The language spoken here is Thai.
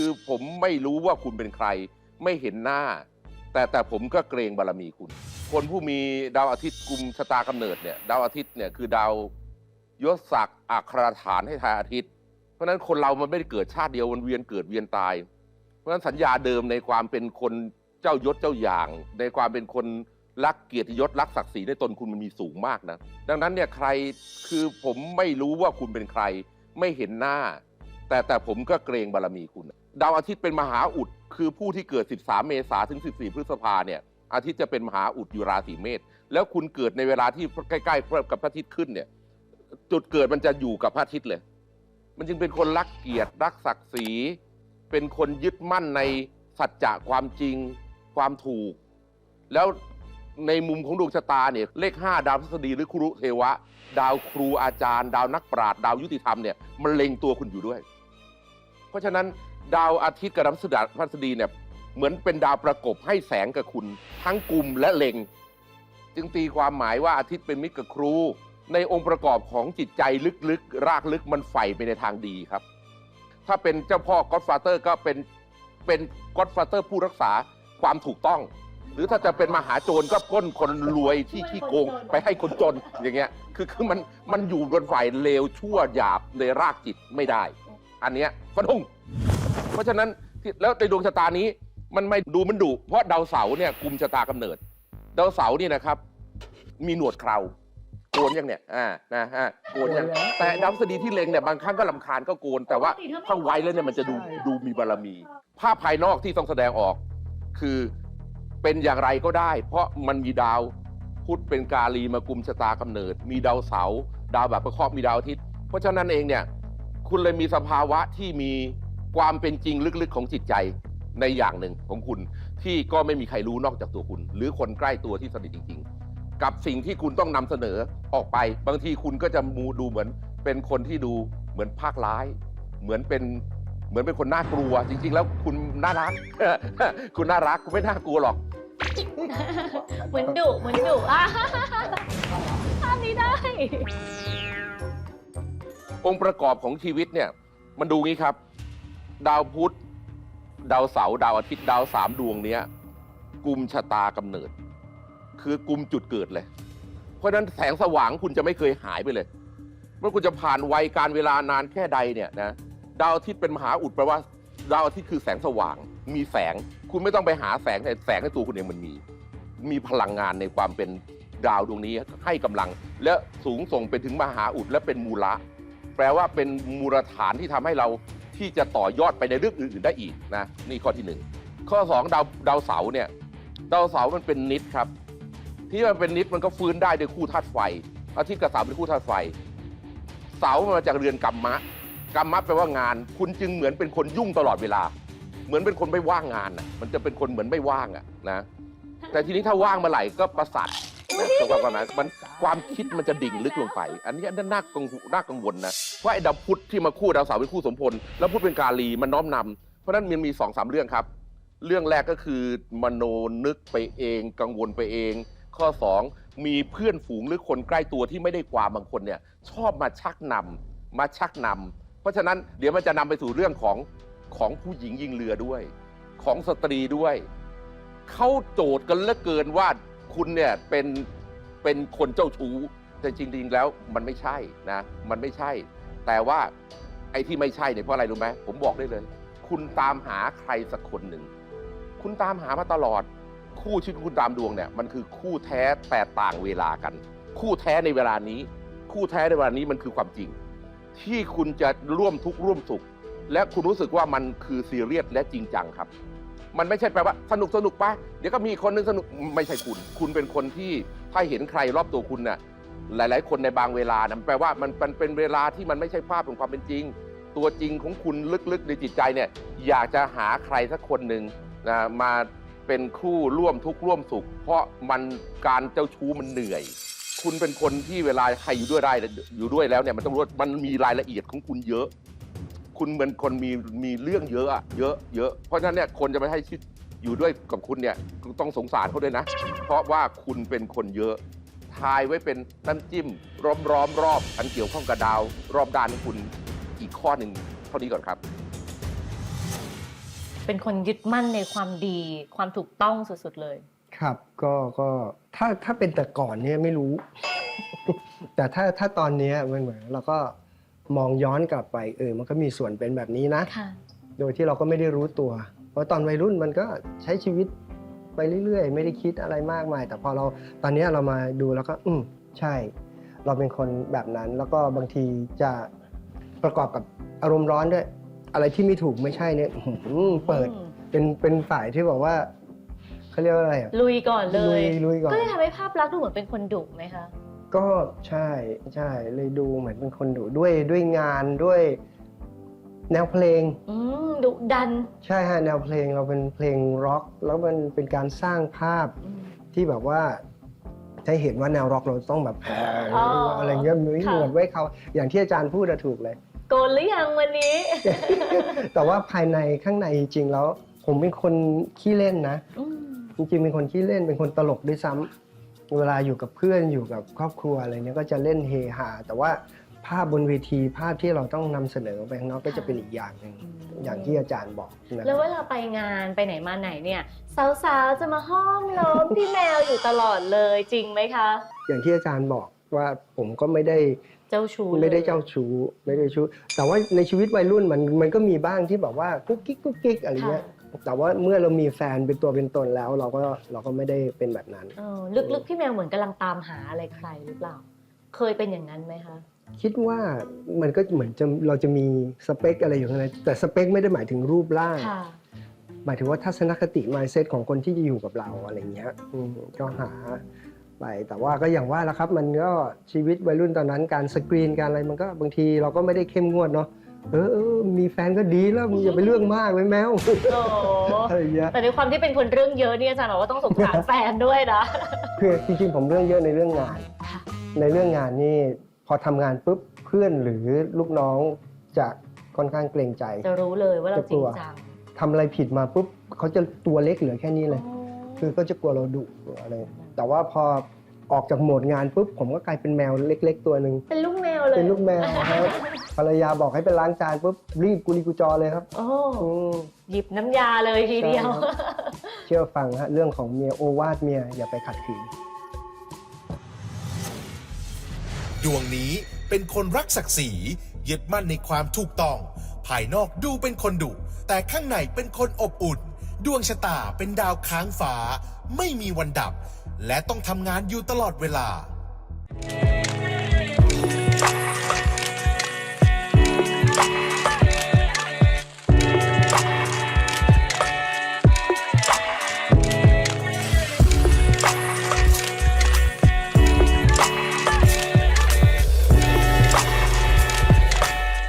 คือผมไม่รู้ว่าคุณเป็นใคร ไม่เห็นหน้า แต่แต่ผมก็เกรงบารมีคุณ คนผู้มีดาวอาทิตย์กุมชะตากำเนิดเนี่ยดาวอาทิตย์เนี่ยคือดาวยศศักดิ์อัคราฐานให้ทายอาทิตย์ เพราะฉะนั้นคนเรามันไม่ได้เกิดชาติเดียวมันเวียนเกิดเวียนตาย เพราะฉะนั้นสัญญาเดิมในความเป็นคนเจ้ายศเจ้าอย่าง ในความเป็นคนรักเกียรติยศรักศักดิ์ศรีในตนคุณมันมีสูงมากนะ ดังนั้นเนี่ยใครคือผมไม่รู้ว่าคุณเป็นใคร ไม่เห็นหน้า แต่แต่ผมก็เกรงบารมีคุณ ดาวอาทิตย์เป็นมหาอุดคือผู้ที่เกิด 13 เมษาถึง 14 พฤษภาเนี่ยอาทิตย์จะเป็นมหาอุดอยู่ราศีเมษแล้วคุณเกิดในเวลาที่ใกล้ๆกับพระอาทิตย์ขึ้นเนี่ยจุดเกิดมันจะอยู่กับพระอาทิตย์เลย มันจึงเป็นคนรักเกียรติรักศักดิ์ศรีเป็นคนยึดมั่นในสัจจะความจริงความถูก แล้วในมุมของดวงชะตาเนี่ยเลข 5 ดาวพฤษฎีหรือครุเทวะ ดาวครูอาจารย์ ดาวนักปราชญ์ดาวยุติธรรมเนี่ยมันเล็งตัวคุณอยู่ด้วย เพราะฉะนั้น ดาวอาทิตย์กับดาวพฤษฎีเนี่ยเหมือนเป็นดาวประกบให้แสงกับคุณ ทั้งกลุ่มและเล็ง จึงตีความหมายว่าอาทิตย์เป็นมิตรกับครู ในองค์ประกอบของจิตใจลึกๆ รากลึกมันใฝ่ไปในทางดีครับ ถ้าเป็นเจ้าพ่อก็อดฟาเตอร์ก็เป็นเป็นก็อดฟาเตอร์ผู้รักษาความถูกต้อง หรือถ้าจะเป็นมหาโจรก็ปล้นคนรวยที่ขี้โกงไปให้คนจนอย่างเงี้ยคือคือมันมันอยู่บนฝ่ายเลวชั่วหยาบในรากจิตไม่ได้ อันเนี้ยฟันธง เพราะฉะนั้นที่แล้วในดวงชะตานี้มันไม่ดูมันดุเพราะดาวเสาร์เนี่ยกุมชะตากำเนิด ดาวเสาร์นี่นะครับ มีหนวดเคราโกนยังเนี่ยอ่านะฮะโกนยังโกนแล้วแต่ดาวพฤษฎีที่เล็งเนี่ยบางครั้งก็ลำคาญก็โกน แต่ว่าถ้าไว้แล้วเนี่ยมันจะดูใช่ดูมีบารมี ภาพภายนอกที่ต้องแสดงออก คือเป็นอย่างไรก็ได้ เพราะมันมีดาวพุธเป็นกาลีมากุมชะตากำเนิด มีดาวเสาร์ดาวแบบประเคราะห์มีดาวอาทิตย์ เพราะฉะนั้นเองเนี่ยคุณเลยมีสภาวะที่มี ความเป็นจริงลึกๆของจิตใจในอย่างหนึ่งของคุณที่ก็ไม่มีใครรู้นอกจากตัวคุณ หรือคนใกล้ตัวที่สนิทจริง ๆ กับสิ่งที่คุณต้องนำเสนอออกไป บางทีคุณก็จะมูดูเหมือนเป็นคนที่ดูเหมือนภาคร้าย เหมือนเป็นเหมือนเป็นคนน่ากลัว จริง ๆ แล้วคุณน่ารัก คุณน่ารักคุณไม่น่ากลัวหรอก เหมือนดุเหมือนดุอะภาพนี้ได้ องค์ประกอบของชีวิตเนี่ย มันดูงี้ครับ ดาวพุธดาวเสาร์ดาวอาทิตย์ดาวสามดวงเนี้ยกุมชะตากำเนิด คือกลุ่มจุดเกิดเลย เพราะฉะนั้นแสงสว่างคุณจะไม่เคยหายไปเลยเมื่อคุณจะผ่านวัยการเวลานานแค่ใดเนี่ยนะดาวอาทิตย์เป็นมหาอุดแปลว่าดาวอาทิตย์คือแสงสว่าง มีแสงคุณไม่ต้องไปหาแสงแต่แสงในตัวคุณเองมันมี มีพลังงานในความเป็นดาวดวงนี้ให้กำลัง และสูงส่งไปถึงมหาอุดและเป็นมูละ แปลว่าเป็นมูลฐานที่ทำให้เรา ที่จะต่อยอดไปในเรื่องอื่นๆได้อีกนะนี่ข้อที่หนึ่งข้อสองดาวดาวเสาเนี่ยดาวเสามันเป็นนิดครับ ที่มันเป็นนิดมันก็ฟื้นได้ด้วยคู่ธาตุไฟอาทิตย์กับเสาเป็นคู่ธาตุไฟ เสามันมาจากเรือนกรรมะกรรมะแปลว่างาน คุณจึงเหมือนเป็นคนยุ่งตลอดเวลา เหมือนเป็นคนไม่ว่างงานน่ะมันจะเป็นคนเหมือนไม่ว่างอะนะแต่ทีนี้ถ้าว่างเมื่อไหร่ก็ประสาท นะตรงกับนั้นมันความคิดมันจะดิ่งลึกลงไป อันนี้น่ากังน่ากังวลนะว่าไอ้ดาวพุธที่มาคู่ดาวเสาร์เป็นคู่สมพลแล้วพุธเป็นกาลีมันน้อมนำเพราะนั้นมันมีสองสามเรื่องครับ เรื่องแรกก็คือมโนนึกไปเอง กังวลไปเอง ข้อ 2 มีเพื่อนฝูงหรือคนใกล้ตัวที่ไม่ได้ความบางคนเนี่ยชอบมาชักนำมาชักนำเพราะฉะนั้นเดี๋ยวมันจะนำไปสู่เรื่องของของผู้หญิงยิงเรือด้วย ของสตรีด้วยเขาโจทย์กันเหลือเกินว่าคุณเนี่ยเป็น เป็นคนเจ้าชู้แต่จริงๆแล้วมันไม่ใช่นะมันไม่ใช่ แต่ว่าไอ้ที่ไม่ใช่เนี่ยเพราะอะไรรู้ไหมผมบอกได้เลย คุณตามหาใครสักคนหนึ่ง คุณตามหามาตลอด คู่ชีวิตคุณตามดวงเนี่ยมันคือคู่แท้แต่ต่างเวลากัน คู่แท้ในเวลานี้ คู่แท้ในเวลานี้มันคือความจริง ที่คุณจะร่วมทุกข์ร่วมสุข และคุณรู้สึกว่ามันคือซีเรียสและจริงจังครับ มันไม่ใช่แปลว่าสนุกสนุกไปเดี๋ยวก็มีคนนึงสนุกไม่ใช่คุณ คุณเป็นคนที่ ถ้าเห็นใครรอบตัวคุณน่ะหลาย ๆ คนในบางเวลานะแปลว่ามันเป็นเวลาที่มันไม่ใช่ภาพของความเป็นจริง ตัวจริงของคุณลึกๆในจิตใจเนี่ยอยากจะหาใครสักคนหนึ่งนะมาเป็นคู่ร่วมทุกข์ร่วมสุข เพราะมันการเจ้าชู้มันเหนื่อย คุณเป็นคนที่เวลาใครอยู่ด้วยได้อยู่ด้วยแล้วเนี่ยมันต้องรู้ว่ามันมีรายละเอียดของคุณเยอะ คุณเหมือนคนมีมีเรื่องเยอะอะเยอะเยอะเพราะฉะนั้นเนี่ยคนจะไม่ให้ชีวิต อยู่ด้วยกับคุณเนี่ยต้องสงสารเขาด้วยนะ เพราะว่าคุณเป็นคนเยอะ ทายไว้เป็นน้ำจิ้มร้อมร้อมรอบอันเกี่ยวข้องกับดาว รอบด้านของคุณอีกข้อหนึ่งเท่านี้ก่อนครับ เป็นคนยึดมั่นในความดีความถูกต้องสุดๆเลย ครับ ก็ก็ถ้าถ้าเป็นแต่ก่อนเนี่ยไม่รู้ แต่ถ้าถ้าตอนเนี้ยมันเหมือนเราก็มองย้อนกลับไปเออมันก็มีส่วนเป็นแบบนี้นะ ค่ะ โดยที่เราก็ไม่ได้รู้ตัวเพ ราะตอนวัยรุ่นมันก็ใช้ชีวิตไปเรื่อยๆ ไม่ได้คิดอะไรมากมาย แต่พอเราตอนเนี้ยเรามาดูแล้วก็ อืมใช่ เราเป็นคนแบบนั้นแล้วก็บางทีจะประกอบกับอารมณ์ร้อนด้วย อะไรที่ไม่ถูกไม่ใช่เนี่ยอื้อหือเปิดอืมเป็นเป็นฝ่ายที่บอกว่าเขาเรียกว่าอะไรอะลุยก่อนเลลุยยลุยก่อนก็เลยทำให้ภาพลักษณ์ดูเหมือนเป็นคนดุไหมคะก็ใช่ใช่เลยดูเหมือนเป็นคนดุด้วยด้วยงานด้วย แนวเพลง อืมดุดันใช่ฮะแนวเพลงเราเป็นเพลงร็อก แล้วมันเป็นการสร้างภาพอืม ที่แบบว่าให้เห็นว่าแนวร็อกเราต้องแบบอ๋ออะไรเงี้ยมีค่ะหนวดไว้เขาอย่างที่อาจารย์พูดอะถูกเลย โกนหรือยังวันนี้ แต่ว่าภายในข้างในจริงๆแล้ว ผมเป็นคนขี้เล่นนะ อืมจริงๆเป็นคนขี้เล่นเป็นคนตลกด้วยซ้ำเวลาอยู่กับเพื่อนอยู่กับครอบครัวอะไรเนี้ยก็จะเล่นเฮฮาแต่ว่า ภาพบนเวทีภาพที่เราต้องนำเสนอไปข้างนอกก็จะเป็นอีกอย่างหนึ่งอย่างที่อาจารย์บอกนะแล้วเวลาไปงานไปไหนมาไหนเนี่ย สาวๆ จะมาห้อมล้อมพี่แมวอยู่ตลอดเลยจริงไหมคะ อย่างที่อาจารย์บอกว่าผมก็ไม่ได้เจ้าชู้ไม่ได้ลยเจ้าชู้ไม่ได้ชู้แต่ว่าในชีวิตวัยรุ่นมันมันก็มีบ้างที่แบบว่ากุ๊กกิ๊กกุ๊กกิ๊กอะไรเงี้ยแต่ว่าเมื่อเรามีแฟนเป็นตัวเป็นตนแล้ว เราก็เราก็ไม่ได้เป็นแบบนั้น เออลึกๆ พี่แมวเหมือนกำลังตามหาอะไรใครหรือเปล่า เคยเป็นอย่างนั้นไหมคะ คิดว่ามันก็เหมือนจะเราจะมีสเปคอะไรอยู่ข้างในแต่สเปคไม่ได้หมายถึงรูปร่าง ค่ะหมายถึงว่าทัศนคติ mindset ของคนที่จะอยู่กับเราอะไรเงี้ยอืมก็หาไปแต่ว่าก็อย่างว่าละครับ มันก็ชีวิตวัยรุ่นตอนนั้นการสกรีนการอะไรมันก็บางทีเราก็ไม่ได้เข้มงวดเนาะเออเออมีแฟนก็ดีแล้วมึงอย่าไปเรื่องมากไว้แมวโอ้อะไรเงี้ยแต่ในความที่เป็นคนเรื่องเยอะเนี่ยอาจารย์บอกว่าต้องสงสารแฟนด้วยนะ คือจริงๆผมเรื่องเยอะในเรื่องงานค่ะในเรื่องงานนี่ พอทำงานปุ๊บเพื่อนหรือลูกน้องจะค่อนข้างเกรงใจ จะรู้เลยว่าเราจริงจังทำอะไรผิดมาปุ๊บเขาจะตัวเล็กเหลือแค่นี้เลย คือก็จะกลัวเราดุอะไร แต่ว่าพอออกจากโหมดงานปุ๊บผมก็กลายเป็นแมวเล็ก ๆ ตัวหนึ่งเป็นลูกแมวเลยเป็นลูกแมวครับภรรยาบอกให้ไปล้างจานปุ๊บรีบกุลีกุจอเลยครับโอ้อืม หยิบน้ำยาเลยทีเดียว ใช่ครับ เชื่อฟังฮะเรื่องของเมียโอวาทเมียอย่าไปขัดขืน ดวงนี้เป็นคนรักศักดิ์ศรียึดมั่นในความถูกต้อง ภายนอกดูเป็นคนดุ แต่ข้างในเป็นคนอบอุ่น ดวงชะตาเป็นดาวค้างฟ้า ไม่มีวันดับ และต้องทำงานอยู่ตลอดเวลา